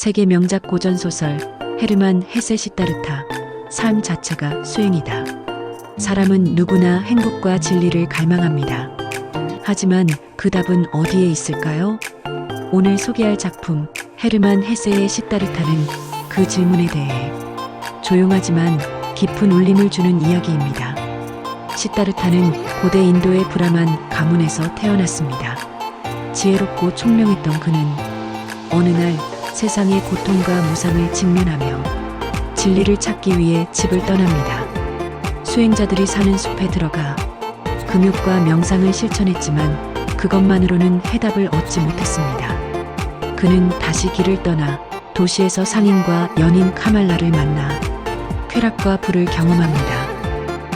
세계 명작 고전 소설 헤르만 헤세 시타르타 삶 자체가 수행이다. 사람은 누구나 행복과 진리를 갈망합니다. 하지만 그 답은 어디에 있을까요? 오늘 소개할 작품 헤르만 헤세의 시타르타는 그 질문에 대해 조용하지만 깊은 울림을 주는 이야기입니다. 시타르타는 고대 인도의 브라만 가문에서 태어났습니다. 지혜롭고 총명했던 그는 어느 날 세상의 고통과 무상을 직면하며 진리를 찾기 위해 집을 떠납니다. 수행자들이 사는 숲에 들어가 금욕과 명상을 실천했지만 그것만으로는 해답을 얻지 못했습니다. 그는 다시 길을 떠나 도시에서 상인과 연인 카말라를 만나 쾌락과 불을 경험합니다.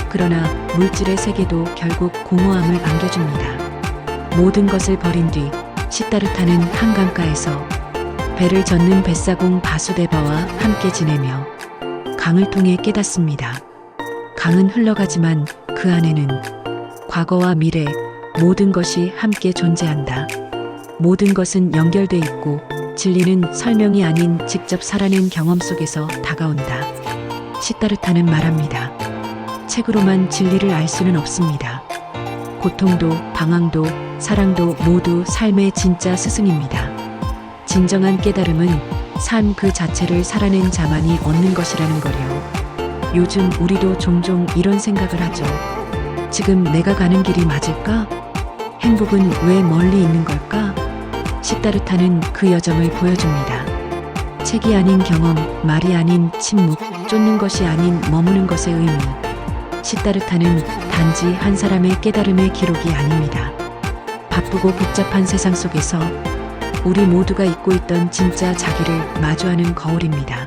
그러나 물질의 세계도 결국 공허함을 안겨줍니다. 모든 것을 버린 뒤 시타르타는 한강가에서 배를 젓는 뱃사공 바수데바와 함께 지내며 강을 통해 깨닫습니다. 강은 흘러가지만 그 안에는 과거와 미래 모든 것이 함께 존재한다. 모든 것은 연결돼 있고 진리는 설명이 아닌 직접 살아낸 경험 속에서 다가온다. 시타르타는 말합니다. 책으로만 진리를 알 수는 없습니다. 고통도 방황도 사랑도 모두 삶의 진짜 스승입니다. 진정한 깨달음은 삶 그 자체를 살아낸 자만이 얻는 것이라는 거요. 요즘 우리도 종종 이런 생각을 하죠. 지금 내가 가는 길이 맞을까? 행복은 왜 멀리 있는 걸까? 시타르타는 그 여정을 보여줍니다. 책이 아닌 경험, 말이 아닌 침묵, 쫓는 것이 아닌 머무는 것의 의미. 시타르타는 단지 한 사람의 깨달음의 기록이 아닙니다. 바쁘고 복잡한 세상 속에서 우리 모두가 잊고 있던 진짜 자기를 마주하는 거울입니다.